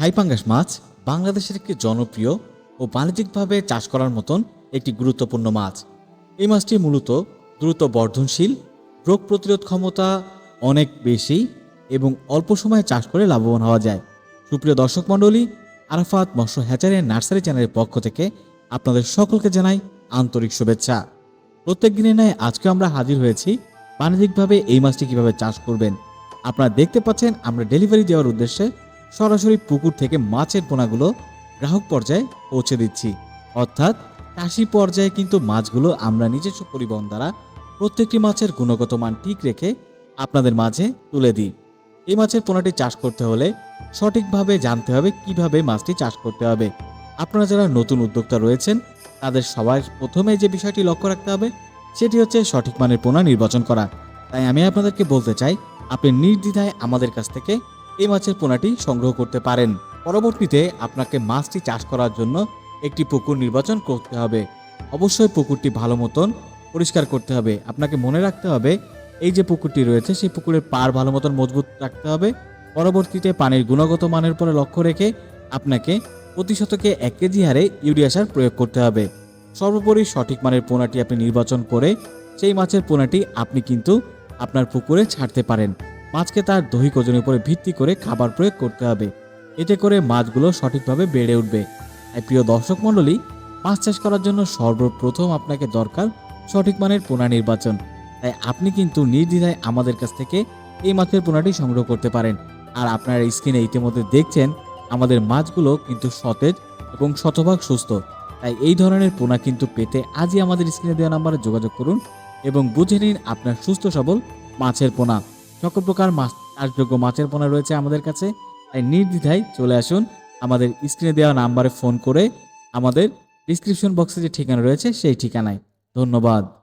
থাইপাঙ্গাস মাছ বাংলাদেশের একটি জনপ্রিয় ও বাণিজ্যিকভাবে চাষ করার মতন একটি গুরুত্বপূর্ণ মাছ। এই মাছটি মূলত দ্রুত বর্ধনশীল, রোগ প্রতিরোধ ক্ষমতা অনেক বেশি এবং অল্প সময়ে চাষ করে লাভবান হওয়া যায়। সুপ্রিয় দর্শক মণ্ডলী, আরাফাত মৎস্য হ্যাচারের নার্সারি চ্যানেলের পক্ষ থেকে আপনাদের সকলকে জানাই আন্তরিক শুভেচ্ছা। প্রত্যেক দিনের ন্যায় আজকে আমরা হাজির হয়েছি বাণিজ্যিকভাবে এই মাছটি কীভাবে চাষ করবেন। আপনারা দেখতে পাচ্ছেন আমরা ডেলিভারি দেওয়ার উদ্দেশ্যে সরাসরি পুকুর থেকে মাছের পোনাগুলো গ্রাহক পর্যায়ে পৌঁছে দিচ্ছি। অর্থাৎ চাষি পর্যায়ে কিন্তু মাছগুলো আমরা নিজস্ব পরিবহন দ্বারা প্রত্যেকটি মাছের গুণগত মান ঠিক রেখে আপনাদের মাঝে তুলে দিই। এই মাছের পোনাটি চাষ করতে হলে সঠিকভাবে জানতে হবে কীভাবে মাছটি চাষ করতে হবে। আপনারা যারা নতুন উদ্যোক্তা রয়েছেন, তাদের সবার প্রথমে যে বিষয়টি লক্ষ্য রাখতে হবে, সেটি হচ্ছে সঠিক মানের পোনা নির্বাচন করা। তাই আমি আপনাদেরকে বলতে চাই, আপনি নির্দ্বিধায় আমাদের কাছ থেকে এই মাছের পোনাটি সংগ্রহ করতে পারেন। পরবর্তীতে আপনাকে মাছটি চাষ করার জন্য একটি পুকুর নির্বাচন করতে হবে। অবশ্যই পুকুরটি ভালো মতন পরিষ্কার করতে হবে। আপনাকে মনে রাখতে হবে, এই যে পুকুরটি রয়েছে, সেই পুকুরের পাড় ভালো মতন মজবুত রাখতে হবে। পরবর্তীতে পানির গুণগত মানের উপরে লক্ষ্য রেখে আপনাকে প্রতি শতকে এক কেজি হারে ইউরিয়া সার প্রয়োগ করতে হবে। সর্বোপরি সঠিক মানের পোনাটি আপনি নির্বাচন করে, সেই মাছের পোনাটি আপনি কিন্তু আপনার পুকুরে ছাড়তে পারেন। মাছকে তার দৈহিক ওজনের উপরে ভিত্তি করে খাবার প্রয়োগ করতে হবে। এতে করে মাছগুলো সঠিকভাবে বেড়ে উঠবে। তাই প্রিয় দর্শক মণ্ডলী, মাছ চাষ করার জন্য সর্বপ্রথম আপনাকে দরকার সঠিক মানের পোনা নির্বাচন। তাই আপনি কিন্তু নির্দ্বিধায় আমাদের কাছ থেকে এই মাছের পোনাটি সংগ্রহ করতে পারেন। আর আপনারা স্ক্রিনে ইতিমধ্যে দেখছেন, আমাদের মাছগুলো কিন্তু সতেজ এবং শতভাগ সুস্থ। তাই এই ধরনের পোনা কিন্তু পেতে আজই আমাদের স্ক্রিনে দেওয়া নাম্বারে যোগাযোগ করুন এবং বুঝে নিন আপনার সুস্থ সবল মাছের পোনা। সকল প্রকার মাছ, চাষযোগ্য মাছের পোনা রয়েছে আমাদের কাছে। তাই নির্দ্বিধায় চলে আসুন আমাদের স্ক্রিনে দেওয়া নাম্বারে ফোন করে আমাদের ডিসক্রিপশন বক্সে যে ঠিকানা রয়েছে সেই ঠিকানায়। ধন্যবাদ।